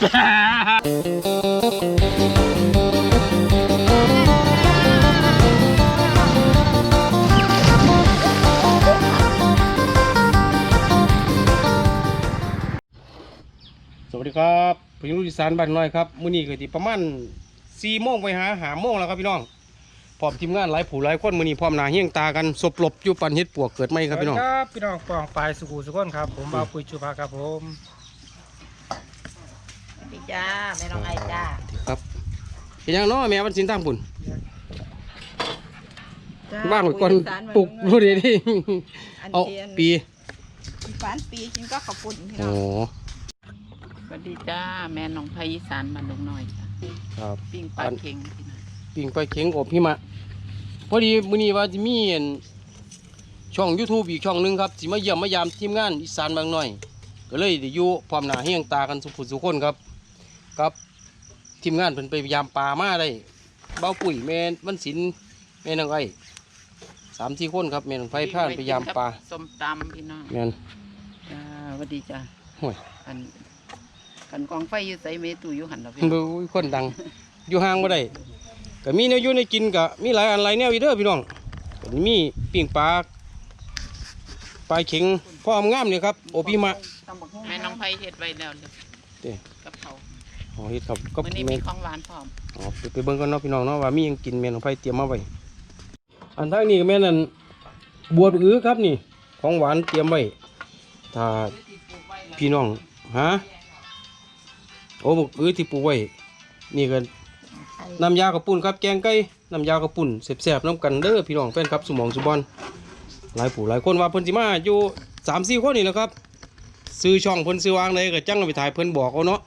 สวัสดีครับผมลูกอีสานบ้านน้อยครับมื้อนี้ก็สิประมาณ4โมงไปหาหาโมงแล้วครับพี่น้องพร้อมทีมงานหลายผู้หลายคนมื้อนี้พร้อมหน้าเฮียงตากันสบหลบอยู่ปันเฮ็ดปวกเกิดไหมครับพี่น้อง ครับพี่น้องปองปลายสุขุสุขนครับ ผมบ่าวปุยจุภาครับผม จ้าแม่น้องไอจ้าครับเฮ็ดหยังเนาะแม่วันสินทางปุ่นจ้บ้านไว้ก่อนสารปลูกบ่ได้ดิอันเอาเทียนปีอีฝานปีกินก็ขอบคุณพี่โอ้น้องสวัสดีจ้าแม่น้องไพอีสานบ้านดงน้อยจ้ะครับปิ้งปลาเค็งพี่น้องปิ่งไปเข็งอบหิมะพอดีมื้อนี้ว่าจะมีอันช่อง YouTube อีกช่องหนึงครับสิมาเยี่ยมมายามทีมงานอีสานบางน้อย ก็เลยได้อยู่พร้อมหน้าเฮียงตากันสุขสุขคนครับ กับทีมงานเพิ่นไปยามปลามาได้เบ้าปุ๋ยแม่นวันศิลป์แม่นางไอ้สามสี่คนครับแม่นางไฟพานไปยามปลาส้มตำพี่น้องแม่นจ้าสวัสดีจ้าห่วยอันกันกองไฟอยู่ใส่เมตุอยู่หันเราพี่เบ้ยคนดังอยู่ห่างบ่ได้ก็มีแนวอยู่ในกินก็มีหลายอันหลายแนวอยู่เด้อพี่น้องก็มีปิ้งปลาปลาเข็งพร้อมงามเลยครับ โอปิมะแม่น้องไพเฮ็ดไว้แล้วเลยเด้กับเขา อ๋อเฮ็ดครับก็มื้อนี้แม่มีนของหวานพร้อมอ๋อไปไปเบิ่งกันเนาะพี่น้องเนาะว่ามีหยังกินแม่นของไผเตรียมมาไว้อันทางนี้ก็แม่นอั่นบวบอื้อครับนี่ ของหวานเตรียมไว้ถ้าพี่น้องฮะโอ้บวบอื้อที่ปลูกไว้นี่ก็น้ำยากระปุ่นครับแกงไก่น้ำยากระปุ่นแซ่บๆน้ำกันเด้อพี่น้องแฟนครับสมองสุบอลหลายผู้หลายคนว่าเพิ่นสิมาอยู่สามสี่คนนี่แหละครับ ซื้อช่องเพิ่นซื้อวางเลยก็จังเอาไปถ่ายเพิ่นบอกเอาเนาะ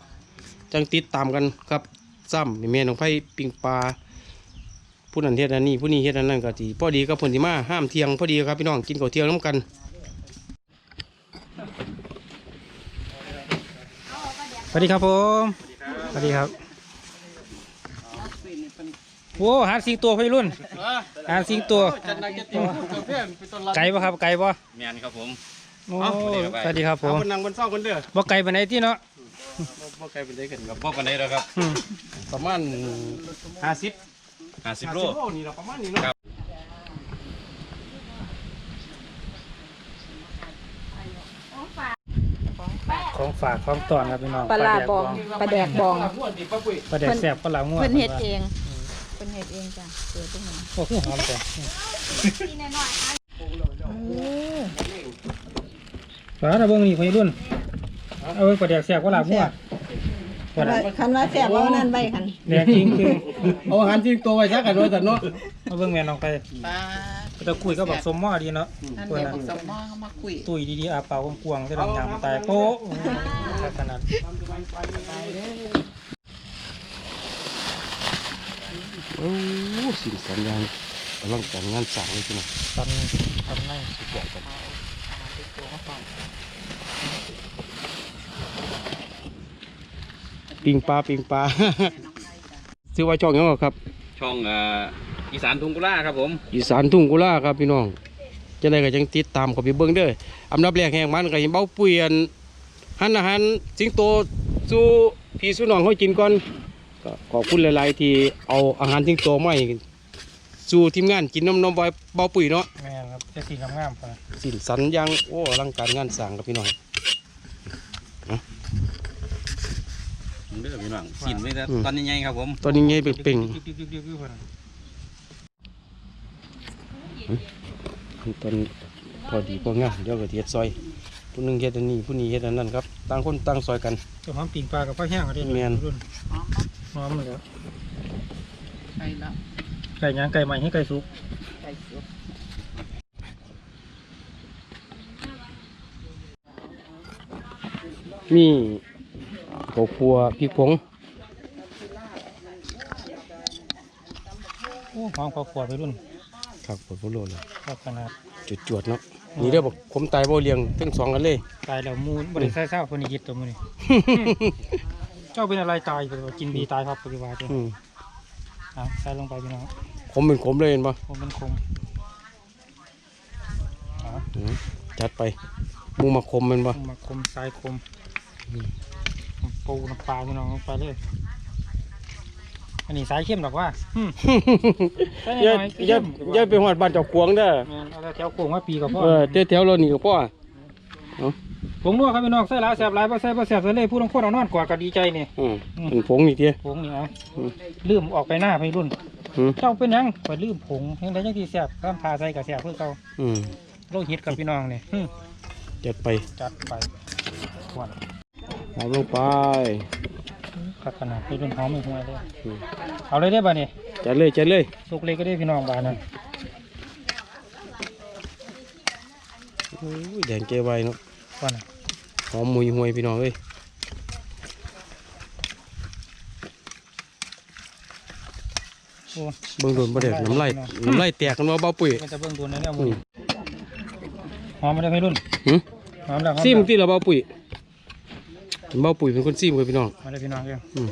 จังติดตามกันครับซ้ำแม่น้องไผ่ปิงปลาผู้นั้นเฮ็ดอันนี้ผู้นี้เฮ็ดอันนั้นก็สิพอดีกับเพิ่นสิมาห้ามเที่ยงพอดีครับพี่น้องกินข้าวเที่ยงน้ำกันสวัสดีครับผมสวัสดีครับโอ้หาสิงตัวพี่รุ่นหาสิงตัวไก่ปะครับไก่ปะแมนครับผมโอ้เอ้าสวัสดีครับสวัสดีครับผเอามคนนั่งบนเศร้าคนเด้อบ่ไก่ไปไหนที่เนาะ บ่ไกลเป็นได้กันครับบ่กันได้แล้วครับอืมประมาณห้าสิบห้าสิบโลนี่ละประมาณนี้เนาะของฝากของตอนครับพี่น้องปลาร้าแดกบองปลาแดกบองปลาแดกแซ่บปลาหลาง่วงเพิ่นเฮ็ดเองเพิ่นเฮ็ดเองจ้ะเจอตรงนี้โอ้โหหอมจังปลาตะเบิ่งนี่พี่รุ่น เอาเบิ่งปลาแดกแซ่บปลาหลาง่วงปลาแดกคันว่าแซ่บเอานั่นไว้คันแดกจริงคือเอาอาหารที่ตัวไว้ซักกันไว้แต่เนาะเอาเบิ่งแม่น้องไปปลาตะคุยก็บอกสมหม้อดีเนาะนั่นตัวเดี๋ยวนั้บันกสมหม้อเขามาคุยตุยดีๆอาเป่ากวางๆจะดำยำตายโป๊ะขนาดโอ้สิ่งสัญญาณกำลังจัดงานสร้างเลยพี่น้องตันตันนั่งสุดยอดกัน ปิงปลาปิงปลา ซื้อไว้ช่องหยังบ่ครับช่องเอ่ออีสานทุ่งกุลาครับผมอีสานทุ่งกุลาครับพี่น้องจะได้ก็จังติดตามเขาไปเบิ่งเด้ออันดับแรกแห่งมันก็เห็นเบ้าเปลี่ยนหันอาหารสิงโตสู่พี่สู่น้องเขากินก่อนก็ขอบคุณหลาย ๆ ที่เอาอาหารสิงโตมาให้สู่ทีมงานกินน้ำนมบอยเบาปุ๋ยเนาะแม่ครับจะสีงามๆกันสินสันอยังโอ้อลังการงานสร้างครับพี่น้อง เด้อพี่ น้องกินไว้แต่ตอนใหญ่ๆครับผมตอนนี้ไงเป่งๆตอนพอดีพองามเดี๋ยวก็สิเฮ็ดซอยผู้หนึงเฮ็ดอันนี้ผู้นี้เฮ็ดอันนั้นครับต่างคนต่างซอยกันจะหอมปิ่งปลากับปลาแห้งก็ได้แม่นรุ่นหอมหอมเลยครับไก่แล้วไก่ย่างไก่ใหม่ให้ไก่สุกไก่สุกมี ข้าวคั่วพริกผงโอ้หอมข้าวขวดไปรุ่นครับผมบ่รู้เลยครับขนาดจวดๆเนาะนี่เด้อบอกผมตายบ่เลี้ยงทั้งสองกันเลยตายแล้วมูนบริษัทเศร้าคนนี้ยึดตัวมือนี่เจ้าเป็นอะไรตายไปวะกินดีตายครับปฏิวัติอืมอะใส่ลงไปพี่น้องขมเป็นขมเลยเห็นปะผมเป็นคมอะอืมจัดไปหมูมาขมเป็นปะมาคมทรายคม ปูน้ำปลาพี่น้องลงไปเลย อันนี้สายเข้มหรอกว่าอืมใส่หน่อย่าอยๆอย่าเข้มอย่าไปหอดบ้านเจ้าขวงเด้อแม่นเอาแต่แถวโค้งว่าปีกับพ่อเออแถวๆเรานี่ก็พอผงนัวครับพี่น้องใส่หลายแสบหลายบ่ใส่บ่แสบใส่เลยผู้ลางคนเอานอนกอดก็ดีใจนี่อืมเป็นผงนี่เตี้ย ผงนี่เอาอืม ลืมออกไปหน้าไปรุ่น อืมเจ้าเป็นหยังข่อยลืมผงยังได้ยังที่แสบข้ามพาใส่กับแสบเพื่อเก่าอืมโลหิตกับพี่น้องนี่หึจัดไปจัดไปหวาน หอมลงไปขัดขนาดไปรุ่นหอมไม่ห่วยเลยอืมเอาเลยได้ป่ะนี่จัดเลยจัดเลยสุกเล็กก็ได้พี่น้องบ้านนั่นโอ้ยแดงเกไวเนาะก่อนน่ะหอมมุยหวยพี่น้องเอ้ยโอ้เบิ่งโดนประเด็ดน้ำลายน้ำลายแตกกันว่าเบาปุ๋ยมันจะเบิ่งดูในเนี่ยอืมึงมหอมไม่ได้พี่รุ่นหึหอมแล้วหอมซีมแล้วที่เราเบาปุ๋ย เบาปุ๋ยเป็นคนซีมกับพี่น้องมาได้พี่น้องเองอืม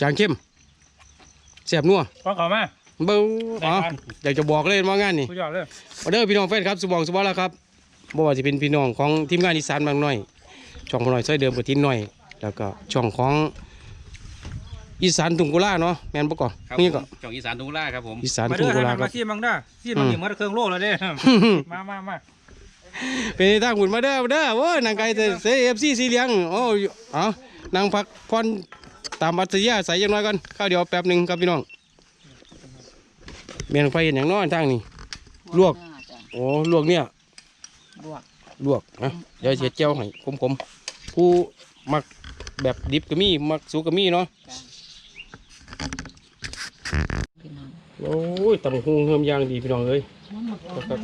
จางเข้มแซ่บนัวฟังเขามาเบิ่งอ๋อได้ครับอยากจะบอกเลยว่างานนี่สุดยอดเลยออเดอร์พี่น้องแฟนครับสุบองสุบอแล้วครับบ่ว่าจะเป็นพี่น้องของทีมงานอีสานบางหน่อย ช่องพอหน่อยซอยเดิมกับทีมหน่อย แล้วก็ช่องของอีสานตุงกุลาเนาะแม่นบ่ก่อนครับนี่ก็ผมจ่องอีสานตุงล่าครับผมอีสานมาตุเด้งอกุให้ลามันครัมาบซีมบังเด้อซีมบังอืมนี่มันเครื่องโลแล้วเด้มามามา เป็นทางหุ่นมาเด้อมาเด้อโอ้ยนางไก่เซเอฟซีสีเหลียงโอ้ยเอานางพักพรตามบัตรยาใส่ยังน้อยก่อนข้าวเดียวแป๊บหนึ่งครับพี่น้องเมียนไฟเห็นอย่างน้อยทางนี้ลวกโอ้ลวกเนี่ยลวกลวกนะเดี๋ยวเสียเจียวให้ขมๆผู้มักแบบดิบก็มีมักสุกก็มีเนาะพี่น้องโอ้ยตำหูเฮิมยางดีพี่น้องเอ้ยครับ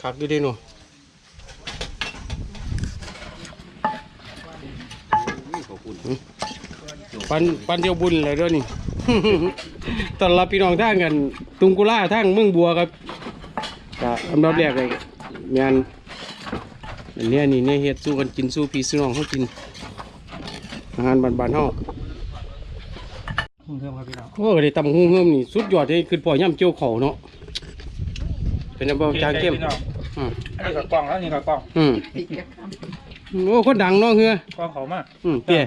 คักอยู่เด้เนาะ ขอบคุณ ปันปันเดียวบุญเลยเด้อนี่ ตอนรับพี่น้องทางกัน ตุงกุลาทางเมืองบัวครับก็อันดับแรกเลยแม่นอันเนี้ยนี่เนี่ยเฮ็ดสู้กันกินสู้พี่สู้น้องเขากิน อาหารบ้านๆเฮาเครื่องครับพี่น้องโอ้ได้ตำหูเฮิมนี่สุดยอดเลยคือปล่อยย่ำเจียวเขาเนาะเป็นน้ำเบาจางเข้มพี่น้องอืมอันนี้ก็กล้องแล้วนี่ก็กล้องอืมโอ้คนดังเนาะเฮือกล้องเขามาอืมเตี้ย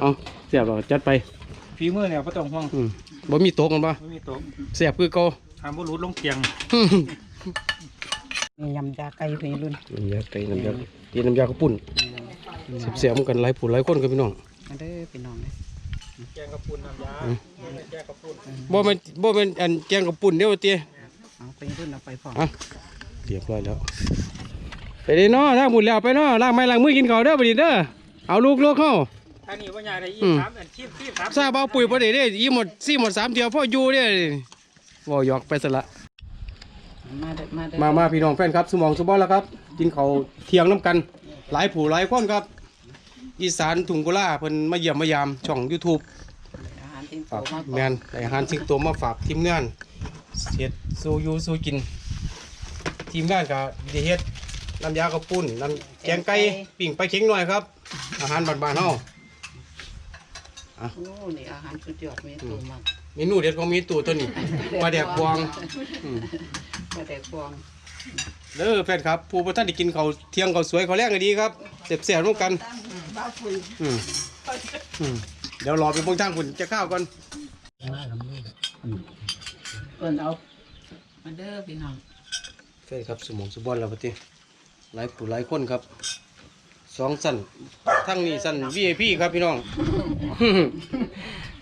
เอาเสียบเราจัดไปฝีมือเนี่ยบ่ต้องห่วงอืมบ่มีโต๊ะกันปะไม่มีโต๊ะเสียบคือเก่าห้ามบ่รูดลงเตียงยำยาไก่พี่รุ่นน้ำยาไก่น้ำยาตีน้ำยากระปุ่นเสียบๆกันหลายผู้หลายคนกับพี่น้องมาเด้อพี่น้องแกงกระปุนน้ำยาแกงกระปุนบ่แม่นบ่แม่นอันแกงกระปุ่นเด้อเตี้ยเอาไปรุ่นเอาไปพออะเรียบร้อยแล้ว ไปเด้เนาะถ้าหมดแล้วไปเนาะล้างไม้ล้างมือกินข้าวเด้อบัดนี้เด้อเอาลูกลูกเข้าทางนี้ว่าใหญ่ได้ยี่อืมสามอันชีพชีพสามซาเบาปุ๋ยบ่ได้เด้อีหมดสี่หมดสามเที่ยวพ่ออยู่เด้บ่หยอกไปซะละมาเด้อมาเด้อมามาพี่น้องแฟนครับสมองสมบอแล้วครับกินเขาวเที่ยงน้ำกัน หลายผู้หลายคนครับ อีสานถุงกุลาเพิ่นมาเยี่ยมมายามช่อง YouTube อาหารที่ฝากโตมาแมนได้อาหารสิงโตมาฝากทีมงานเฮ็ดสู้อยู่สู้กิน ทีมงานก็ได้เฮ็ดน้ำยากระปุ้นน้ำแกงไก่ปิ้งไปลาเค็งหน่อยครับ อาหารบ้านๆเฮา โอ้นี่อาหารสุดยอดเมนูมากเมนูเด็ดของมีตู่ตัวนี้ปลาแดกบวงอืมมาแต่ฟองเด้อแฟนครับ ผู้บ่ทันได้กินข้าวเที่ยงข้าวสวยข้าวแรงก็ดีครับแซ่บๆร่วมกันอืมอืมเดี๋ยวรอไปเบิ่งทางคุณจะข้าวก่อนเพิ่นเอามาเด้อพี่น้องแฟนครับสมองสุบอลแล้วปฏิหลายผู้หลายคนครับ สองสั้นทั้งนี้สั้น VIP ครับพี่น้อง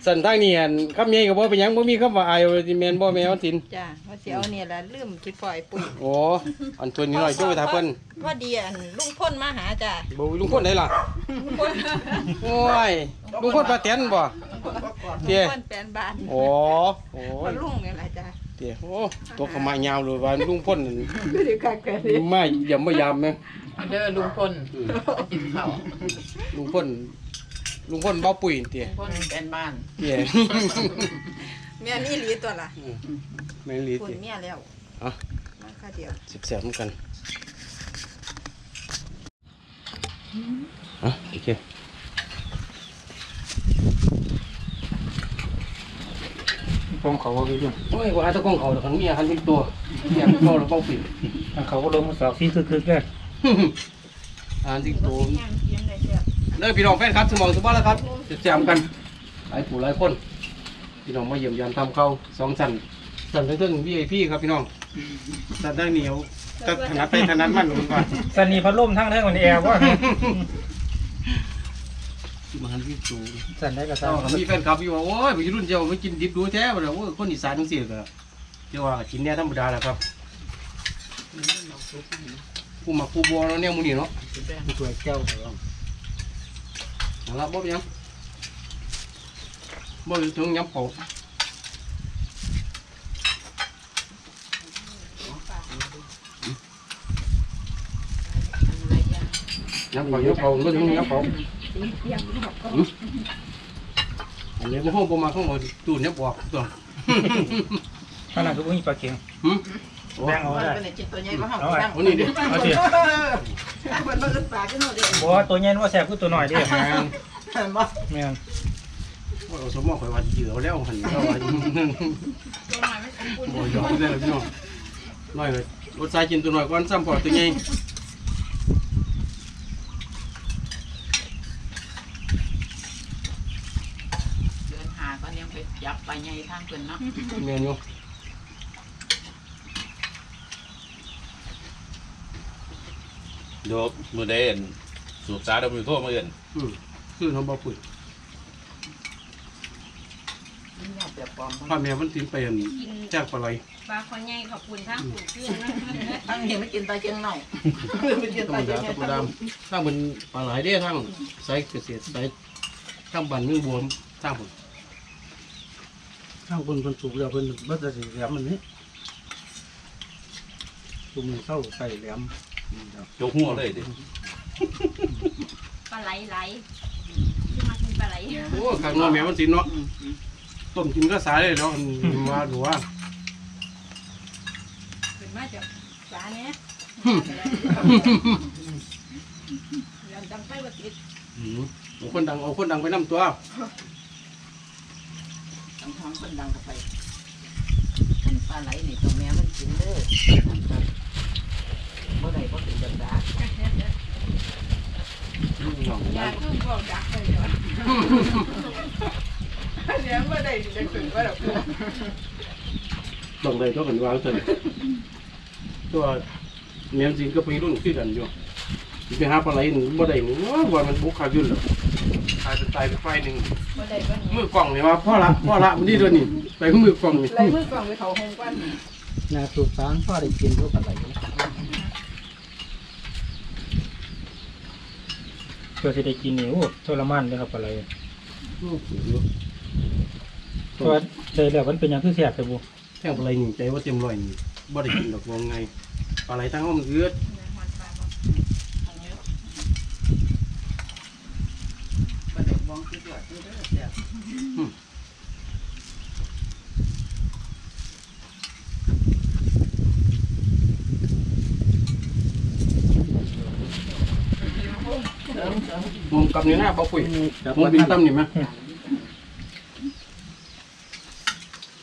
สั้นทั้งนี้อันคำใหญ่ก็บ่เป็นหยังบ่มีคำว่าอายว่าสิแม่นบ่แม่นว่าสินจ้าว่าสิเอาเนี่ยละลืมสิปล่อยปุ๋ยโอ้อันตัวนี้หน่อยช่วยไปถามเพิ่นพอดีอันลุงพ่นมาหาจ้าบ่ลุงพลได้ล่ะลุงพ่นโอ้ยลุงพลป้าแตนบ่เตี้ยลุงพ่นแปลนบ้านโอ้โอ้พอยลุงนี่แหละจ้าเตี้ยโอ้ตัวเขามายาวเลยว่าลุงพลนั่นคือสิคักกันดิมาอย่าบ่ยามแม่มาเด้อลุงพลกินข้าวลุงพลลุงพลเบ้าปุ๋ยเตี้ยพลเป็นบ้านเตี้ยแม่นี่หลีตัวล่ะแม่นลีคุเตี้ณยเมียแล้วอะ มาค่าเดียวสิบแสบเหมือนกันอะโอเคฟองเขาว่าพี่รุ่นโอ้ยว่าตะกล้องเขาแต่กันมีอาหารเป็นตัวเนี่ยเขาเราเป้าปิดทางเขาก็ลงมาสอกซีคึกๆเลย อาหารสิงโตเลิกพี่น้องแฟนครับสมองสมบัติแล้วครับจะแจมกันหลายผู้หลายคน พี่น้องมาเยี่ยมยามทำเข้าวสองสันสันเรื่อง VIP ครับพี่น้องสันได้เหนียวก็ถนัดไปถนัดมันคุณก่อนสันนีพัดลมทั้งเท่งวันแอร์ว่ามาหันสิงโตสันได้กระเจ้าซ้ำก็มีแฟนคลับอยู่ว่าโอ้ยไปรุ่นเจ้าไม่กินดิบดูแท้บ่ล่ะโอ้ยคนอีสานจังซี่ก็เจ้าว่าก็กินแน่ธรรมดาแหละครับ ผู้มาผู้บัวเนาะแนวหมื้นี้เนาะตัวเจ้าเหรอเอาละบ่เป็นหยังบ่ถึงยำเผายำเผายำเผาบ่ถึงยำเผาอืมอันนี้บ่ฮู้บ่มาของบ่ตูนยำบอกตัวขนาดทุกคนมีปลาเค็งหึ แบ่งเอาได้เป็นจิตตัวใหญ่มาห้องเอาไว้นั่งโอ้นี่ดิเอาสิมันมันอึดปากกันหน่อยดิบอกว่าตัวใหญ่ว่าแสบคือตัวหน่อยเดิแม่นบ่แม่นว่าเอาสมองข่อยว่าเหยื่อแล้วหั่นเอาว่าบ่ยอมได้แล้วพี่น้องน้อยเลยรถสายกินตัวน้อยก่อนซ้ำพอตัวใหญ่เดินหาก็ยังไปจับไปใหญ่ทางเพิ่นเนาะแม่นอยู่ เดี๋ยวมือได้เห็นสูบสาเดี๋ยวมือโทษมาเอื่นอืมคือเขาบ่ปุ๋ยนี่แบบปลอมพ่อแม่มันสิไปอั่นแจ้งปลาไหลปลาคอใหญ่ขอบคุณทั้งผูกเพื่อนนะทั้งเห็นไม่กินตาเชียงหน่อยไม่กินธรรตามเชียดางธรรมดาทางเป็นปลาไหลเด้ทางสายเกษตรสายทางบ้านเมืองบวมทางพุ่นทางเพิ่นเพิ่นสูบแล้วเพิ่นบ่ได้สิแหลมมันนี่ตุ่มอเข้าใส่แหลม นี่ครับยกหัวเลยดิปลาไหลไหลที่มากินปลาไหลโอ้ข้างนอกแม่มันสิเนาะต้มกินก็สายเลยเนาะมันมาดูว่าเป็นมาจากสาเนี้ยยังจำไปว่าติดอืมเอาคนดังเอาคนดังไปนํตัวทั้งท้องคนดังกันไปปลาไหลนี่ตัวแม่มันกินเด้อ บ่ได้บ่เป็นจังดาอยากคือบอกดักเลยเนาะเลี้ยงบ่ได้จะถึงว่าดอกต้องเลยก็กันวางซั่นตัวแม่นสิก็ไปรุ่นคือกันอยู่สิไปหาปลาไหลนี่บ่ได้นี่ว่ามันบุกขายุ่นแล้วตายเป็นตายไปไฟหนึงบ่ได้บ่นี้มือกล่องนี่มาพ่อละพ่อละมันนี่ตัวนี้ไปกับมือกล่องนี่ ไรมือกล่องไปเขาหงกวัน นาสูบสางพ่อได้กินทุกอะไร เพื่อจะได้กินนี่โอ้ทรมานเลยครับอะไรเพราะว่าใจแล้วมันเป็นอย่างคือแสบแต่บุแท่งปลาไหลนี่ใจว่าเต็มร้อยนี่บ่ได้กินดอกวงไงปลาไหลทั้งห้องมันเอือด บ่ได้มองคือตัวเด้อเสีย มุมกับ นี่หน้าบ่ปุ๋ยมุมบินตั้มนี่มั้ย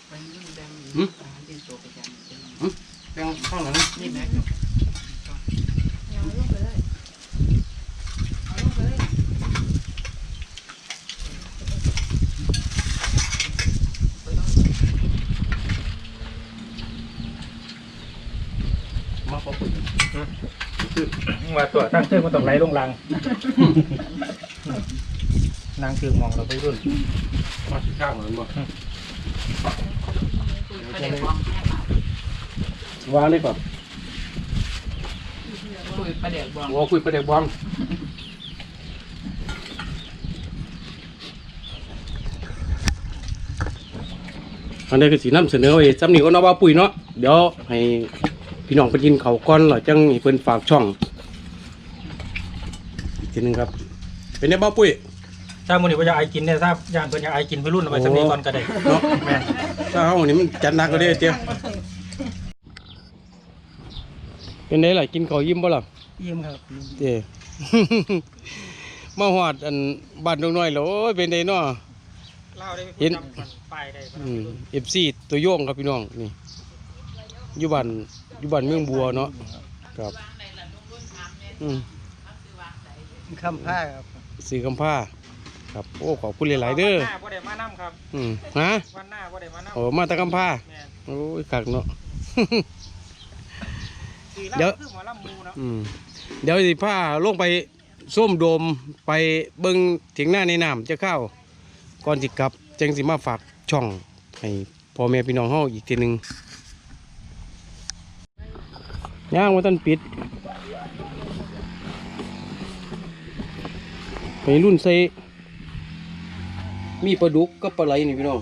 ไปนึ่งแดงดินโตกระจายแท่งข้างหลังนี่แม่ยังลงไปเลยเอาลงไปเลยมาบ่ปุ๋ยว่าตัวตั้งเส้นมันต้องไหลลงลัง นางคือมองเราไปรุ่นมาที่ข้างหลังบ่ก็ได้วางแค่มาวางได้ก่อนคุยประเดี๋ยวบองโอ้คุยประเด็กบอมอันนี้ก็สีน้ำเสนอไว้สำนีก็นว่าปุ๋ยเนาะเดี๋ยวให้พี่น้องไปกินเขาวก่อนหรอจังให้เพิ่นฝากช่องอีกทีหนึงครับ เป็นไงบ้าปุ๋ย ถ้ามันนี่ว่าจะไอกินเนี่ยทราบย่างเพิ่นจะไอกินไปรุ่นเอาไปสำนีก่อนก็ได้เนาะแม่นถ้าเฮานี่มันจัดหนักก็ได้เตี้ยเป็นไงล่ะกินข้าวยิ้มบ่ล่ะยิ้มครับเจ้มาหอดอันบ้านดงน้อยแล้วโอ้ยเป็นไงเนาะเล่าได้เห็นป้ายได้อืมเอฟซีตัวโยงครับพี่น้องนี่อยู่บ้านอยู่บ้านเมืองบัวเนาะครับอืมคำผ้าครับซื้อกำผ้า ครับโอ้ขอบคุณหลายๆเด้อวันหน้าบ่ได้มานํครับอืมฮะวันหน้าบ่ได้มานํโอ้มาแตะกำผ้าแม่นโอ้ยคักเนาะ สีเดี๋ยว ลำคือหมอลำมูเนาะอืมเดี๋ยวสิพาลงไปส้มโดมไปเบิ่งเถียงหน้าในน้ำจะเข้า ก่อนสิกลับจังสิมาฝากช่อง ให้พ่อแม่พี่น้องเฮาอีกทีหนึงย่างว่าท่านปิด ไปรุ่นใส่ มีปลาดุกกับปลาไหลนี่พี่น้อง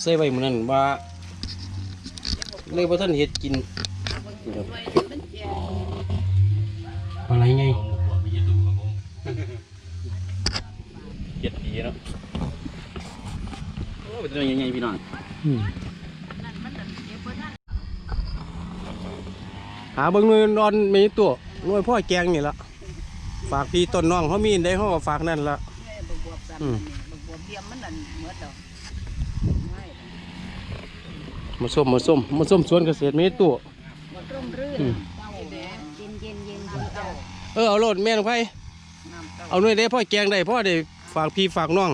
ใส่ไว้เหมือนนั้นว่าเลยว่าท่านเห็ดกินนี่ครับปลาไหลไงเจ็ดปีแล้วโอ้เป็นตัวยังไงพี่น้องอืมหาเบิ่งหน่วยนอนมีตัวหน่วยพ่อแกงนี่ละ ฝากพี่ต้นน้องเขามีอันได้เขาก็ฝากนั่นละ แม่บักบวบซ้ำอืมนี่บักบวบเทียมมันนั่นเหมือนดอกไม่มาส้มมาส้มมาส้มสวนเกษตรมีตัวบักร่มรื่นอืม เต้าแดงเย็นเย็นเย็นน้ำเต้าเออเอาโลดแม่ลงไปน้ำเต้าเอาหน่วยได้พ่อแกงได้พ่อได้ฝากพี่ฝากน้อง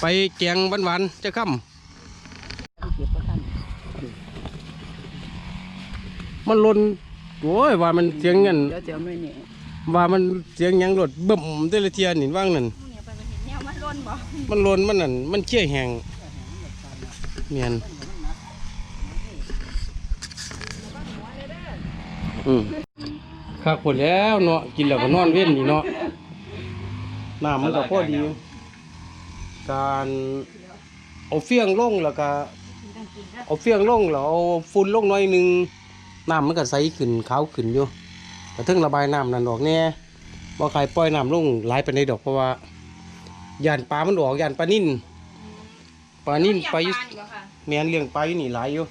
ไปแกงหวานๆจะค่เก็บบ่ทันำมันหลนโอ้ยว่ามันเสียงเงินเดี๋ยวเดี๋ยวไม่นี่ ว่ามันเสียงหยังรถเบิ่มเตละเทียนี่ว่างนั่นพวกเนี้ยไปมันเห็นแนวมันร่นบ่มันหลนมันนั่นมันเชี่ยแหงเมียนอืมคักผลแล้วเนาะกินแล้วก็นอนเว้นนี่เนาะน้ำมันก็พอดี การเอาเฟียงลงแล้วก็เอาเฟียงลงแล้วเอาฝุ่นลงหน่อยหนึงน้ำมันก็ใสขึ้นขาวขึ้นอยู่ กระทึงระบายน้ำนั่นออกแน่บ่ใครปล่อยน้ำลงหลายไปในใดดอกเพราะว่าย่านปลามันออกย่านปลานิ่นปลานิ่นไปอยู่ปลาดีกว่าค่ะแม่นเลี้ยงปลาอยู่นี่หลายอยู่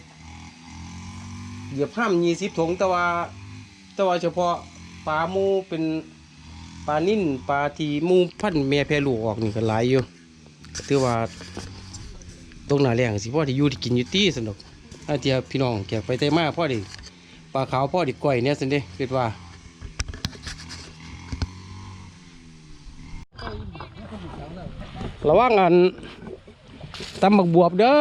เหยียบห้ามยี่สิบถุงแต่ว่าแต่ว่าเฉพาะปลาหมูเป็นปลานิ่นปลาที่หมูพันธุ์แม่แพรลูกออกนี่ก็หลายอยู่ก็ถือว่าตรงหน้าแรงสิพ่อที่อยู่ที่กินอยู่ตีสนุกอาเทียพี่น้องแขกไปเตมาพ่อไดิปลาขาวพ่อไดิก้อยเนี่ยสินเด้คิดว่า ระวังอันตำบักบวบเด้อ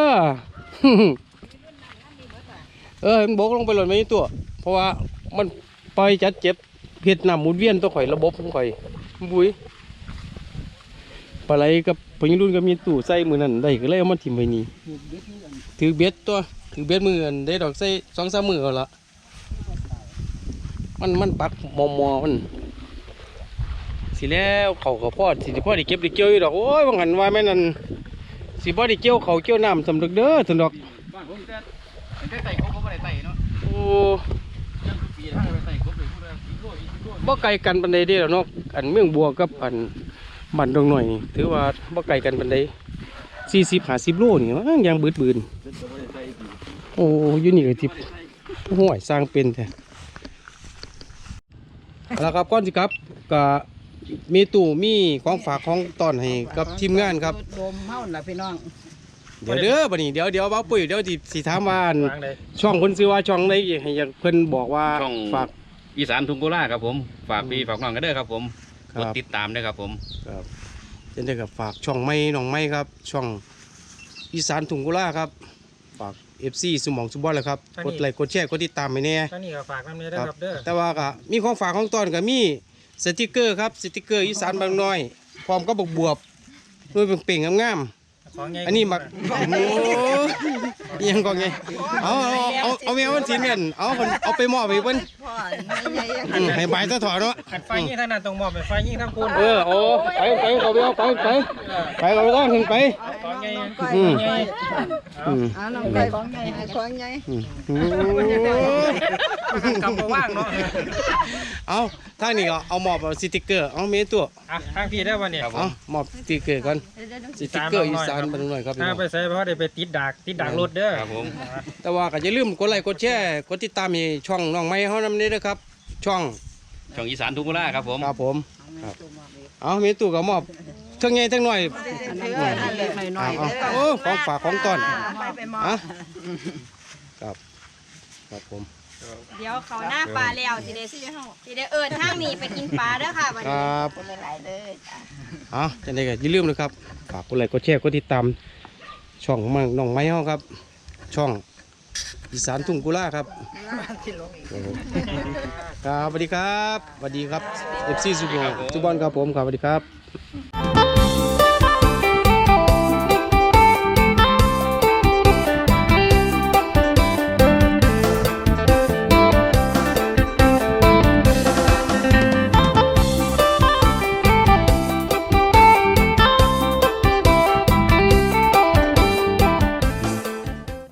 เออมันบกลงไปหล่นไม่ตัว เพราะว่ามันปล่อยจัดเจ็บเพียดน้ำหมุนเวียนตัวข่อยระบบของข่อยบุ้ยปลาไหลกับพญิรุ่นก็มีตู้ใส่มือนั่นได้ก็เลยเอามาถิ่มไว้นี่ถือเบ็ดตัวถือเบ็ดมืออันได้ดอกใส่สองสามมือเอาละมันมันปักมอมอมัน สิแล้วเขากับพ่อสิพ่อได้เก็บได้เกี่ยวอยู่ดอกโอ้ยบางหันว่าแม่นั่นสิบ่ได้เกี่ยวเขาวเกี่ยวน้ำสำนึกเด้อสนดอกบ้านผมจะจะไต่กบผมไม่ได้ไต่เนาะโอ้ยังปีถ้าไปไต่กบเลยพูดเลยอีกโลอีกโลบ่ไกลกันปานใดเด้อเนาะอันเมืองบัวกับอันบ้านดงหน่อยนี่ถือว่าบ่ไกลกันปานใด40 50โลนี่ว่ายังบืดบืนโอ้อยู่นี่ก็ทิห่วยสร้างเป็นแท้เอาละครับก่อนสิครับก็ มีตู้มีของฝากของต้อนให้กับทีมงานครับ โดมเฮาน่ะพี่น้องเดี๋ยวเด้อบัดนี้เดี๋ยวเดี๋ยวเบาปุ๋ยเดี๋ยวสิสิถามว่าอันวางเลยช่องเพิ่นชื่อว่าช่องใดให้อยากเพิ่นบอกว่าช่องฝาก อีสานทุ่งกุลาครับผมฝากพี่ฝากน้องกันเด้อครับผมคกดรับติดตามด้วยครับผม ครับเช่นเดียวกับฝากช่องไม้น้องไม้ครับ ช่องอีสานถุงกุล่าครับ ฝาก FC สมองสุบอลเลยครับ กดไลค์กดแชร์กดติดตามไปแน่ตอนนี้ก็ฝากน้ำเนื้อด้วยครับเด้อแต่ว่าก็มีของฝากของตอนก็มี สติกเกอร์ครับสติกเกอร์อีสานบางน้อย พร้อมกับบกบวบด้วยเป่งๆงามของไงๆอันนี้มักโอ้ยยังก็ไงเอาเอาเอาเอาแมวมันสิเม่นเอาเพิ่นเอาไปมอบให้เพิ่นพ่อใหญ่ๆอืมให้ใบตะถอเนาะขัดไฟยิ่งทางนั้นต้องมอบเป็นไฟยิ่งทางคุณเออโอ้ไปไปเขาไปเอาไปไปไปเขาไปตั้งขึ้นไปของไงอืมไงอืมอ่าน้องไก่ของใหญ่ให้ของใหญ่อืมกำมาว่างเนาะ เอาทางนี้ก็เอาหมอบเอาสติกเกอร์เอาเมตัวอะทางพี่ได้วันนี้เอาหมอบสติกเกอร์ก่อนสติกเกอร์อีสานบ้านหน่อยครับพี่ถ้าน้องไปใส่เพราะได้ไปติดดักติดดักรถเด้อครับผมแต่ว่าก็อย่าลืมกดไลค์กดแชร์กดติดตามให้ช่องน้องไม้เฮานำนี้ด้วยครับ ช่องช่องอีสานทุ่งกุลาครับผมครับผมเอาเมตัวก็มอบทั้งไงทั้งหน่อยอันนั้นก็อันเล็กหน่อยเอาๆเอาเด้อโอ้ของฝากของต้อนไปไปมอบอะครับครับผม เดี๋ยวเขาหน้าปลาแล้วสิได้สิได้เอิญทางนี้ไปกินปลาเด้อค่ะวันคนี้รับคนหลายๆเลยจ้ะเอาจังไดก็อย่าลืมนะครับฝากกดไลค์กดแชร์กดติดตามช่องของมันน้องไม้เฮาครับ ช่องอีสานทุ่งกุลาครับครับสวัสดีครับสวัสดีครับเอฟซีสุบอนสุบอนครับผมครับสวัสดีครับ